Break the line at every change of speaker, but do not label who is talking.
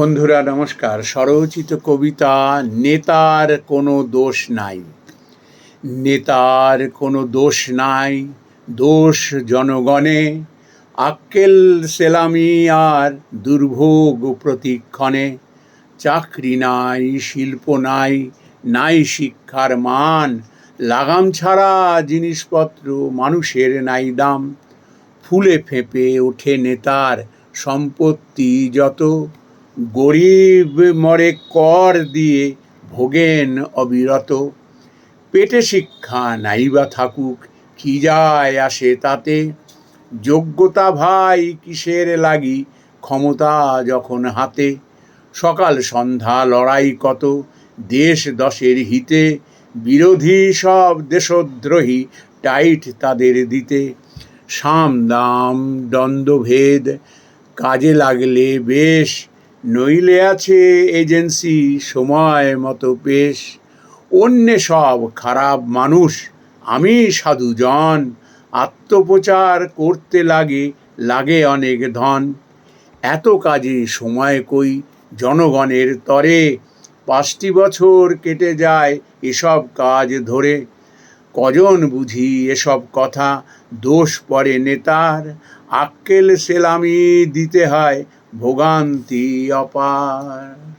বন্ধুরা, নমস্কার। স্বরচিত কবিতা, নেতার কোনো দোষ নাই। নেতার কোনো দোষ নাই, দোষ জনগণে। আক্কেল সেলামি আর দুর্ভোগ প্রতিক্ষণে। চাকরি নাই, শিল্প নাই নাই শিক্ষার মান। লাগাম ছাড়া জিনিসপত্র মানুষের নাই দাম। ফুলে ফেঁপে ওঠে নেতার সম্পত্তি যত। গরিব মরে কর দিয়ে ভোগেন অবিরত। পেটে শিক্ষা নাইবা থাকুক, কি যায় আসে তাতে? যোগ্যতা ভাই কিসের লাগি, ক্ষমতা যখন হাতে? সকাল সন্ধ্যা লড়াই কত, দেশ দশের হিতে? বিরোধী সব দেশদ্রোহী টাইট তাদের দিতে। সাম দাম, দ্বন্দ্বভেদ, কাজে লাগলে বেশ নইলে আছে এজেন্সি, সময় মতো পেশ। অন্যে সব খারাপ মানুষ, আমি সাধুজন আত্মপ্রচার করতে লাগে লাগে অনেক ধন। এত কাজে সময় কই জনগণের তরে? পাঁচটি বছর কেটে যায় এসব কাজ ধরে। কজন বুঝি এসব কথা? দোষ পড়ে নেতার। আক্কেল সেলামি দিতে হয় ভোগান্তি অপার।